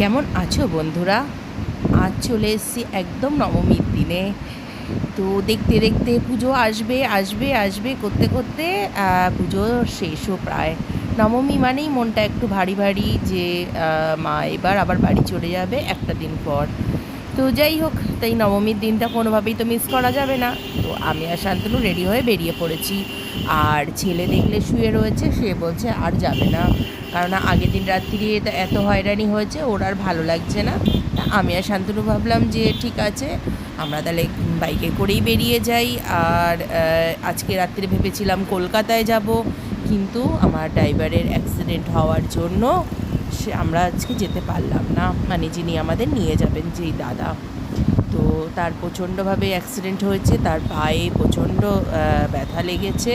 কেমন আছো বন্ধুরা? আজ চলে এসেছি একদম নবমীর দিনে। তো দেখতে দেখতে পুজো আসবে আসবে আসবে করতে করতে পুজো শেষও প্রায়। নবমী মানেই মনটা একটু ভারী ভারী যে মা এবার আবার বাড়ি চলে যাবে একটা দিন পর। তো যাই হোক, তাই নবমীর দিনটা কোনোভাবেই তো মিস করা যাবে না। তো আমি আর শান্তনু রেডি হয়ে বেরিয়ে পড়েছি। আর ছেলে দেখলে শুয়ে রয়েছে, সে বলছে আর যাবে না। কারণ আগের দিন রাত্রি এত হয়রানি হয়েছে, ওর আর ভালো লাগছে না। আমি আর শান্তনু ভাবলাম যে ঠিক আছে, আমরা তাহলে বাইকে করেই বেরিয়ে যাই। আর আজকে রাত্রে ভেবেছিলাম কলকাতায় যাব, কিন্তু আমার ড্রাইভারের অ্যাক্সিডেন্ট হওয়ার জন্য সে, আমরা আজকে যেতে পারলাম না। মানে যিনি আমাদের নিয়ে যাবেন, যেই দাদা। তার প্রচণ্ডভাবে অ্যাক্সিডেন্ট হয়েছে, তার পায়ে প্রচণ্ড ব্যথা লেগেছে।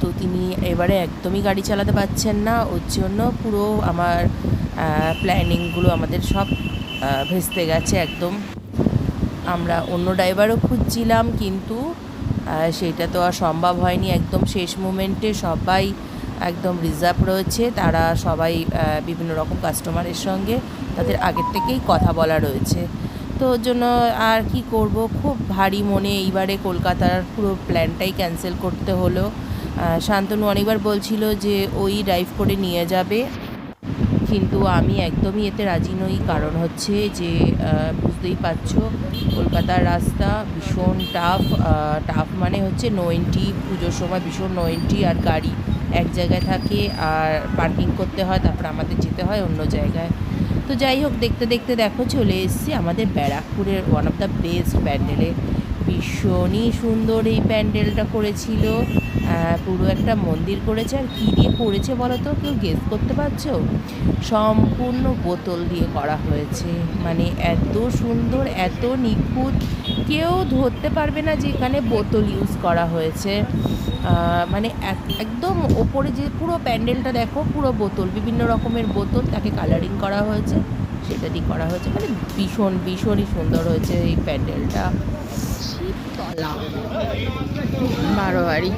তো তিনি এবারে একদমই গাড়ি চালাতে পারছেন না। ওর জন্য পুরো আমার প্ল্যানিংগুলো আমাদের সব ভেস্তে গেছে একদম। আমরা অন্য ড্রাইভারও খুঁজছিলাম কিন্তু সেটা তো আর সম্ভব হয়নি। একদম শেষ মুমেন্টে সবাই একদম রিজার্ভ রয়েছে। তারা সবাই বিভিন্ন রকম কাস্টমারের সঙ্গে তাদের আগের থেকেই কথা বলা রয়েছে। তো ওর জন্য আর কি করব? খুব ভারী মনে এইবারে কলকাতার পুরো প্ল্যানটাই ক্যান্সেল করতে হলো। শান্তনু অনেকবার বলছিল যে ওই ড্রাইভ করে নিয়ে যাবে। কিন্তু আমি একদমই এতে রাজি নই, কারণ হচ্ছে যে বুঝতেই পারছ, কলকাতার রাস্তা ভীষণ টাফ টাফ মানে হচ্ছে নো এন্ট্রি পুজোর সময় ভীষণ নো এন্ট্রি আর গাড়ি এক জায়গায় থাকে আর পার্কিং করতে হয়, তারপর আমাদের যেতে হয় অন্য জায়গায়। তো যাই হোক, দেখতে দেখতে দেখো চলে এসছি আমাদের ব্যারাকপুরের ওয়ান অফ দ্য বেস্ট প্যান্ডেলে। ভীষণই সুন্দর এই প্যান্ডেলটা করেছিল। পুরো একটা মন্দির করেছে। আর কী দিয়ে করেছে বলো তো? কেউ গেস করতে পারছ? সম্পূর্ণ বোতল দিয়ে করা হয়েছে। মানে এত সুন্দর, এত নিখুঁত কেউ ধরতে পারবে না যে এখানে বোতল ইউজ করা হয়েছে। মানে এক- একদম ওপরে যে পুরো প্যান্ডেলটা দেখো পুরো বোতল বিভিন্ন রকমের বোতল তাকে কালারিং করা হয়েছে সেটা দিয়ে করা হয়েছে। মানে ভীষণ ভীষণই সুন্দর হয়েছে এই প্যান্ডেলটা। শিবতলা বারোয়ারি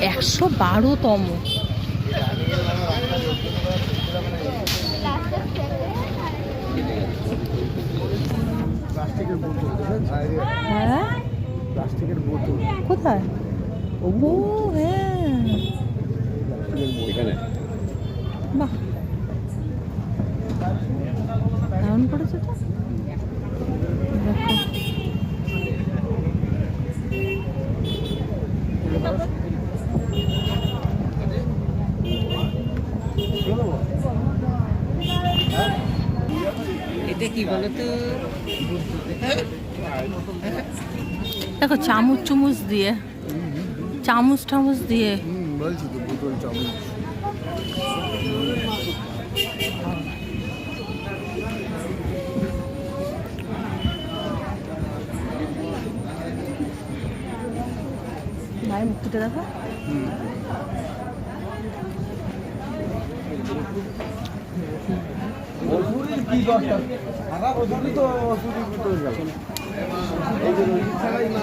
একশো বারোতম প্লাস্টিকের বোতল হ্যাঁ? প্লাস্টিকের বোতল। কোথায়? ও হ্যাঁ এখানে বাহ দারুণ করেছে তো দেখো এটা কি বলতো দেখো চামচ দিয়ে চামচ টামচ দিয়ে। হুম বলছি তো বোতল চামচ মায়ের মুক্তিটা দেখো। কি দরকার সারা ওষুধই তো ওষুধই বোতল গেল এই যে ওষুধ ছাড়াই না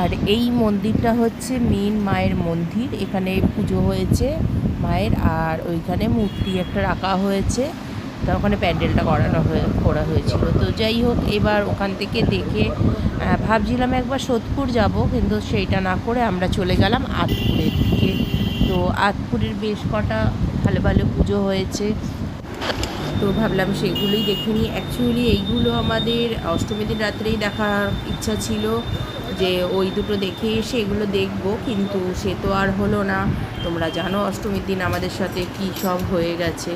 আর এই মন্দিরটা হচ্ছে মেন মায়ের মন্দির। এখানে পুজো হয়েছে মায়ের আর ওইখানে মূর্তি একটা রাখা হয়েছে। তার ওখানে প্যান্ডেলটা করানো হয়ে, করা হয়েছিল। তো যাই হোক, এবার ওখান থেকে দেখে ভাবছিলাম একবার সোদপুর যাব, কিন্তু সেইটা না করে আমরা চলে গেলাম আতপুরের দিকে। তো আতপুরের বেশ কটা ভালো ভালো পুজো হয়েছে। তো ভাবলাম সেগুলোই দেখে নিই। অ্যাকচুয়ালি এইগুলো আমাদের অষ্টমী দিন রাত্রেই দেখার ইচ্ছা ছিল। যে ওই দুটো দেখে এসে এগুলো দেখব কিন্তু সে তো আর হলো না। তোমরা জানো অষ্টমীর দিন আমাদের সাথে কি সব হয়ে গেছে।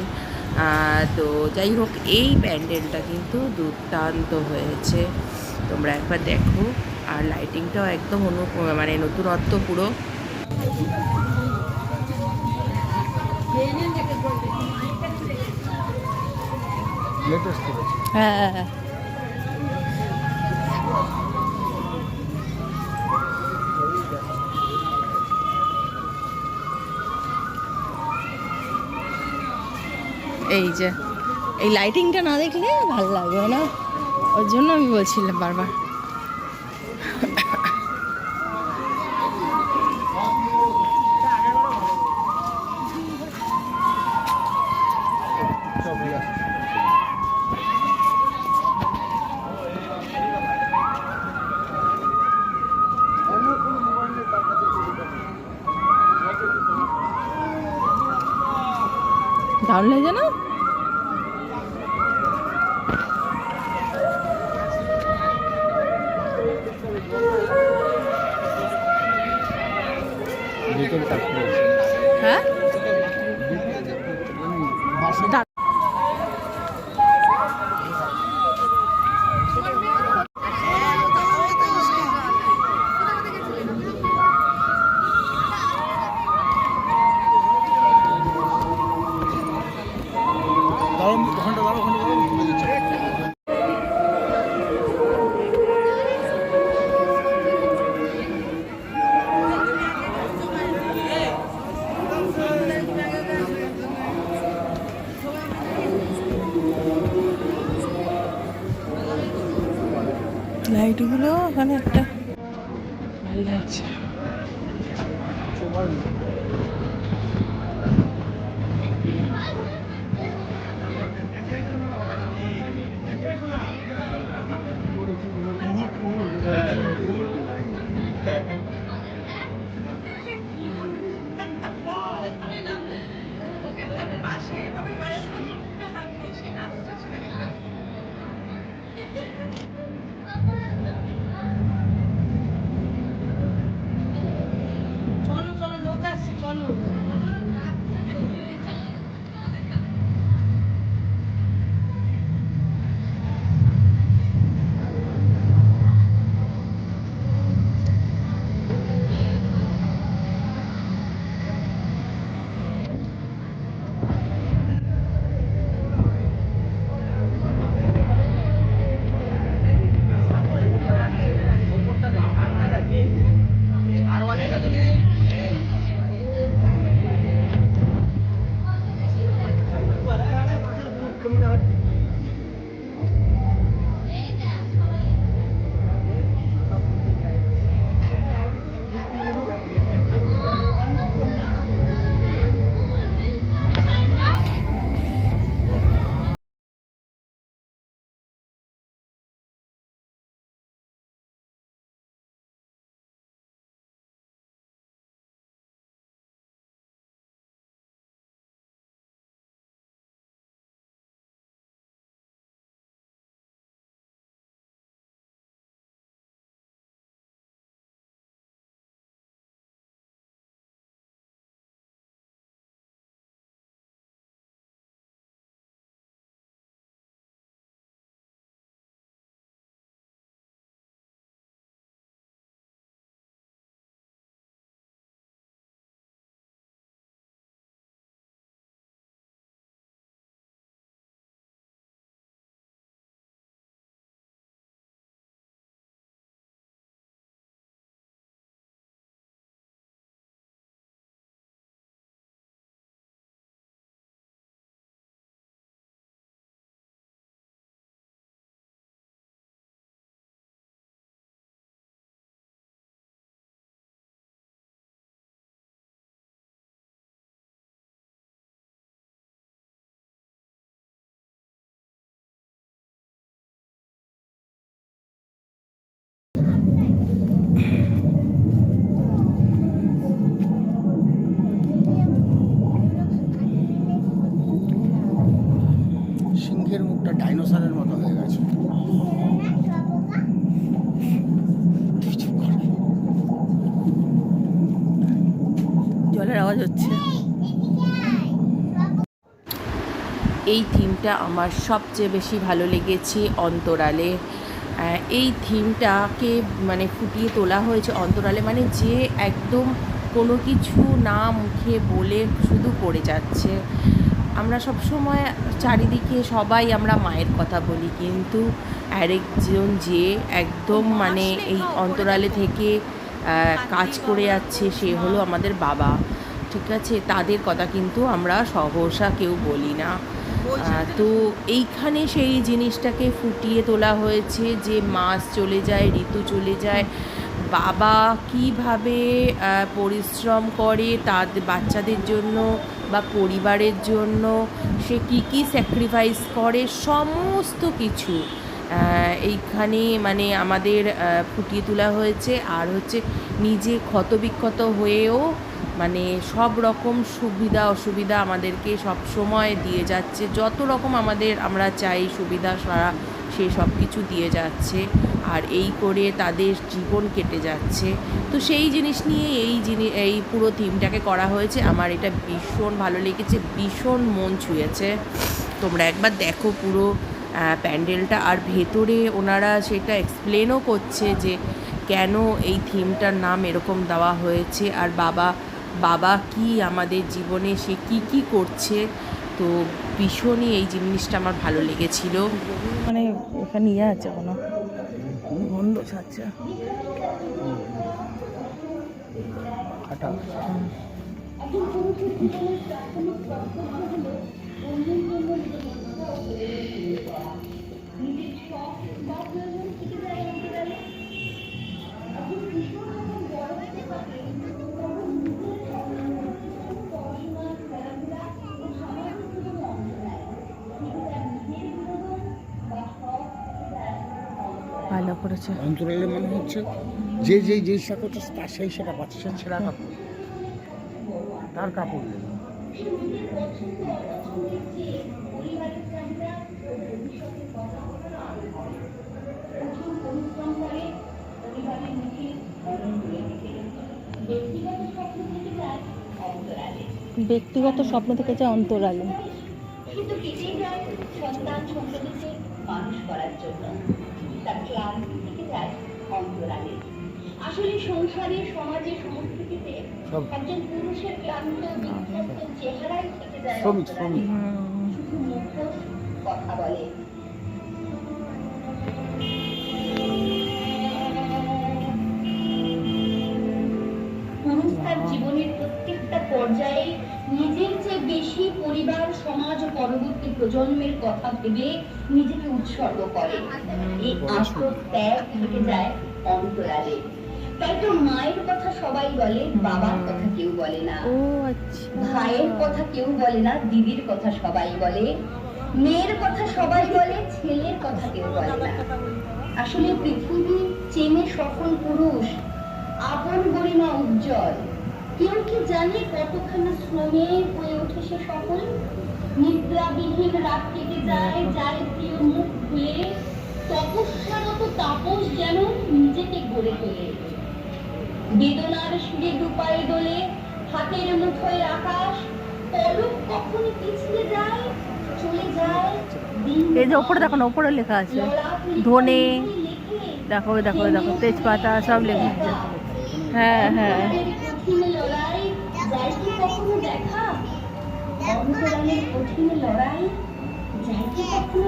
তো যাই হোক এই প্যান্ডেলটা কিন্তু দুর্দান্ত হয়েছে। তোমরা একবার দেখো। আর লাইটিংটাও একদম অনু মানে নতুনত্ব পুরো। হ্যাঁ।, হ্যাঁ, হ্যাঁ। এই যে এই লাইটিংটা না দেখলে ভালো লাগবে না। ওর জন্য আমি বলছিলাম বারবার। হ্যাঁ? ওখানে একটা থিমটা আমার সবচেয়ে বেশি ভালো লেগেছে অন্তরালে। এই থিমটাকে মানে ফুটিয়ে তোলা হয়েছে অন্তরালে মানে যে একদম কোনো কিছু না মুখে বলে শুধু পড়ে যাচ্ছে। আমরা সব সময় চারিদিকে সবাই আমরা মায়ের কথা বলি কিন্তু আরেকজন যে একদম মানে এই অন্তরালে থেকে কাজ করে যাচ্ছে সে হলো আমাদের বাবা ঠিক আছে? তাদের কথা কিন্তু আমরা সহসা কেউ বলি না। তো এইখানে সেই জিনিসটাকে ফুটিয়ে তোলা হয়েছে যে মাস চলে যায় ঋতু চলে যায়। বাবা কীভাবে পরিশ্রম করে তাদের বাচ্চাদের জন্য বা পরিবারের জন্য সে কি কি স্যাক্রিফাইস করে সমস্ত কিছু এইখানে মানে আমাদের ফুটিয়ে তোলা হয়েছে। আর হচ্ছে নিজে ক্ষতবিক্ষত হয়েও মানে সব রকম সুবিধা, অসুবিধা আমাদেরকে সব সময় দিয়ে যাচ্ছে। যত রকম আমাদের আমরা চাই সুবিধা সারা সে সব কিছু দিয়ে যাচ্ছে আর এই করে তাদের জীবন কেটে যাচ্ছে। তো সেই জিনিস নিয়ে এই জিনিস এই পুরো থিমটাকে করা হয়েছে। আমার এটা ভীষণ ভালো লেগেছে, ভীষণ মন ছুঁয়েছে। তোমরা একবার দেখো পুরো প্যান্ডেলটা। আর ভেতরে ওনারা সেটা এক্সপ্লেনও করছে যে কেন এই থিমটার নাম এরকম দেওয়া হয়েছে। আর বাবা বাবা কি আমাদের জীবনে সে কি কি করছে? তো ভীষণই এই জিনিসটা আমার ভালো লেগেছিল। মানে এখানে ইয়ে আছে কোনো? গন্ধ ছাড়ছে। খাটা করেছে। অন্তরালে মানে হচ্ছে যে যেই জিনিসটা করছে তার সেই সেটা পাচ্ছে সে ছেঁড়া কাপড়। তার কাপড় নেই। ব্যক্তিগত স্বপ্ন থেকে যায় অন্তরালে। কিন্তু সন্তান মানুষ করার জন্য তার ক্লান্তি থেকে যায় অন্তরালে আসলে সংসারে সমাজে সব- একজন পুরুষের ক্লান্ত চেহারাই থেকে যায় শুধু মুখোশ কথা বলে। পুরুষ তার জীবনের প্রত্যেকটা পর্যায়ে নিজের চেয়ে বেশি পরিবার সমাজ ও পরবর্তী প্রজন্মের কথা ভেবে নিজেকে উৎসর্গ করে। এই আত্মত্যাগ থেকে যায় অন্তরালে। তাই তো মায়ের কথা সবাই বলে বাবার কথা কেউ বলে না। আচ্ছা। ভাইয়ের কথা কেউ বলে না দিদির কথা সবাই বলে। মেয়ের কথা সবাই বলে ছেলের কথা কেউ বলে না। আসলে পৃথিবী চেনে সফল পুরুষ আপন গরিমা উজ্জ্বল। কেউ কি জানে কতখানি শ্রমে হয়ে ওঠে সে সফল? নিদ্রাবিহীন রাত কেটে যায় যায় প্রিয় মুখ ভুলে তপস্যারত তাপস যেন নিজেকে গড়ে তোলে। বেদনার সুরে দুপায়ে দোলে হাতের মুঠোয় আকাশ পলক কখন পিছলে যায় চলে যায় এই যে ওপরে দেখো না ওপরে লেখা আছে ধনে দেখো দেখো দেখো তেজপাতা সব লেখা আছে। হ্যাঁ হ্যাঁ।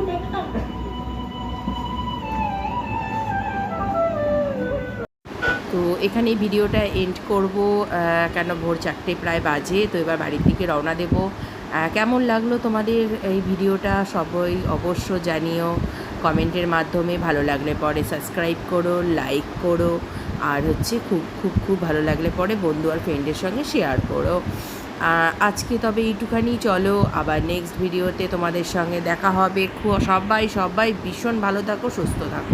দেখা। তো এখানে ভিডিওটা এন্ড করব। কেন ভোর চারটে প্রায় বাজে, তো এবার বাড়ির দিকে রওনা দেব। কেমন লাগল তোমাদের এই ভিডিওটা? সবাই অবশ্য জানিও, কমেন্টের মাধ্যমে ভালো লাগলে পরে সাবস্ক্রাইব করো লাইক করো, আর হচ্ছে খুব খুব খুব ভালো লাগলে পরে বন্ধু আর ফ্রেন্ডের সঙ্গে শেয়ার করো। আজকে তবে এইটুখানি, চলো আবার নেক্সট ভিডিওতে তোমাদের সঙ্গে দেখা হবে। সবাই সবাই ভীষণ ভালো থাকো, সুস্থ থাকো।